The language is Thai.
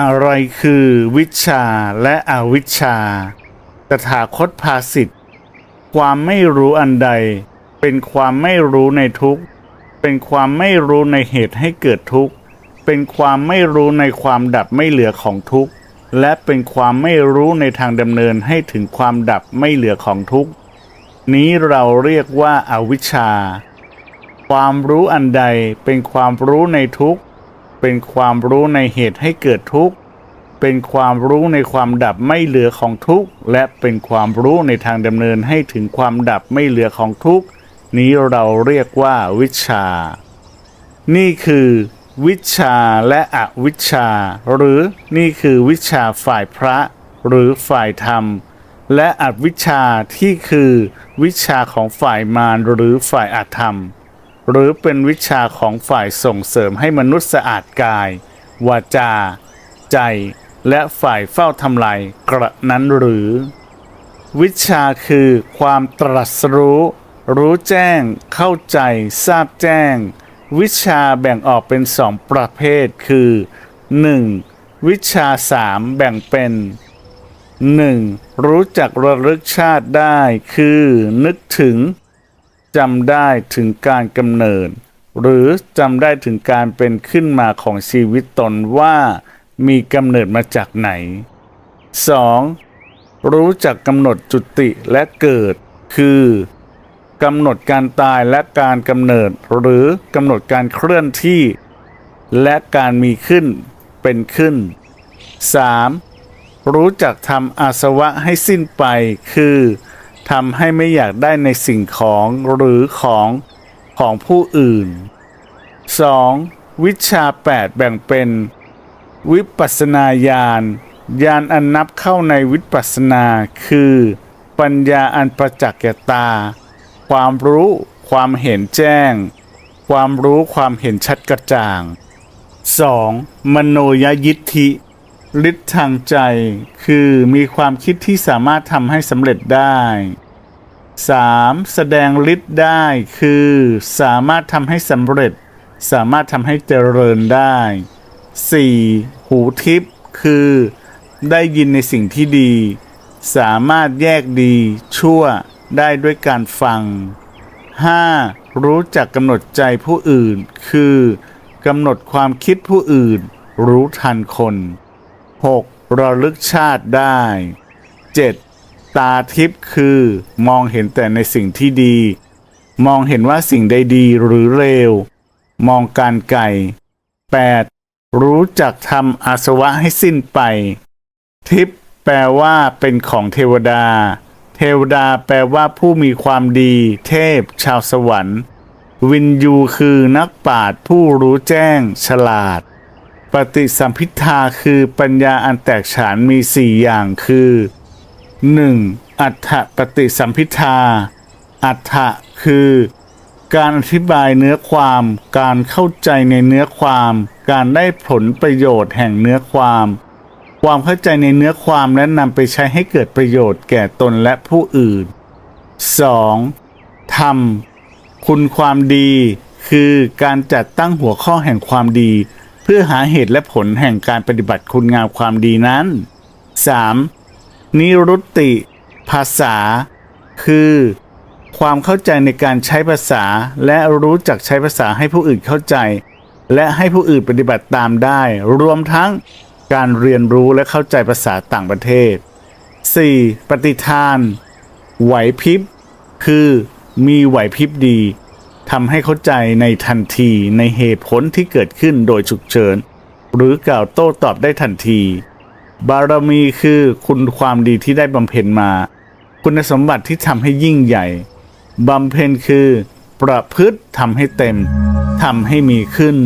อะไรคือวิชาและอวิชชา ตถาคตภาสิทธิ์ความไม่รู้อันใด เป็นความไม่รู้ในทุกข์ เป็นความไม่รู้ในเหตุให้เกิดทุกข์ เป็นความไม่รู้ในความดับไม่เหลือของทุกข์ และเป็นความไม่รู้ในทางดำเนินให้ถึงความดับไม่เหลือของทุกข์ นี้เราเรียกว่าอาวิชชา ความรู้อันใดเป็นความรู้ในทุกข์ เป็นความรู้ในเหตุให้เกิดทุกข์ เป็นความรู้ในความดับไม่เหลือของทุกข์ และเป็นความรู้ในทางดำเนินให้ถึงความดับไม่เหลือของทุกข์ นี้เราเรียกว่าวิชา นี่คือวิชาและอวิชา หรือนี่คือวิชาฝ่ายพระ หรือฝ่ายธรรม และอวิชชาที่คือ วิชาของฝ่ายมารหรือฝ่ายอาธรรม หรือเป็นวิชาของฝ่ายส่งเสริมให้มนุษย์สะอาดกาย วาจา ใจ และฝ่ายเฝ้าทำลายกระนั้นหรือ วิชาคือความตรัสรู้ รู้แจ้ง เข้าใจ ทราบแจ้ง วิชาแบ่งออกเป็นสองประเภทคือ 1. วิชาสามแบ่งเป็น 1. รู้จักระลึกชาติได้ คือ นึกถึง จำได้ถึงการกำเนิด หรือจำได้ถึงการเป็นขึ้นมาของชีวิตตนว่ามีกำเนิดมาจากไหน 2. รู้จักกำหนดจุติและเกิด คือกำหนดการตายและการกำเนิด หรือกำหนดการเคลื่อนที่ และการมีขึ้นเป็นขึ้น 3. รู้จักทำอาสวะให้สิ้นไป คือ ทำให้ไม่อยากได้ในสิ่งของหรือของของผู้อื่น 2. วิชา 8 แบ่งเป็น วิปัสนาญาณญาณอันนับเข้าในวิปัสสนา คือ ปัญญาอันประจักษ์แก่ตา ความรู้ ความเห็นแจ้ง ความรู้ความเห็นชัดกระจ่าง 2. มโนยยิทธิ ฤทธิ์ทางใจ คือมีความคิดที่สามารถทำให้สำเร็จได้ 3. แสดงฤทธิ์ได้คือ สามารถทำให้สำเร็จ สามารถทำให้เจริญได้ 4. หูทิพย์คือ ได้ยินในสิ่งที่ดี สามารถแยกดีชั่วได้ด้วยการฟัง 5. รู้จักกำหนดใจผู้อื่น คือกำหนดความคิดผู้อื่น รู้ทันคน 6. ระลึกชาติได้ 7. ตาทิพย์คือ มองเห็นแต่ในสิ่งที่ดี มองเห็นว่าสิ่งใดดีหรือเลวมองการไกล 8. รู้จักทำอาสวะให้สิ้นไป ทิพย์แปลว่าเป็นของเทวดา เทวดาแปลว่าผู้มีความดี เทพ ชาวสวรรค์ วินยูคือนักปราชญ์ผู้รู้แจ้งฉลาด ปฏิสัมพิทาคือปัญญาอันแตกฉานมีสี่อย่างคือ 1. อัฏฐปฏิสัมพิทา อัฏฐะคือ การอธิบายเนื้อความ การเข้าใจในเนื้อความ การได้ผลประโยชน์แห่งเนื้อความ ความเข้าใจในเนื้อความและนำไปใช้ให้เกิดประโยชน์แก่ตนและผู้อื่น 2. ธรรม คุณความดี คือการจัดตั้งหัวข้อแห่งความดี เพื่อหาเหตุและผลแห่งการปฏิบัติคุณงามความดีนั้น 3. นิรุตติ ภาษา คือ ความเข้าใจในการใช้ภาษา และรู้จักใช้ภาษาให้ผู้อื่นเข้าใจ และให้ผู้อื่นปฏิบัติตามได้ รวมทั้งการเรียนรู้และเข้าใจภาษาต่างประเทศ 4. ปฏิทาน ไหวพริบ คือ มีไหวพริบดี ทำให้เข้าใจในทันทีในเหตุผลที่เกิดขึ้นโดยฉุกเฉิน หรือกล่าวโต้ตอบได้ทันที บารมีคือคุณความดีที่ได้บำเพ็ญมา คุณสมบัติที่ทำให้ยิ่งใหญ่บำเพ็ญคือ ประพฤติทำให้เต็มทำให้มีขึ้น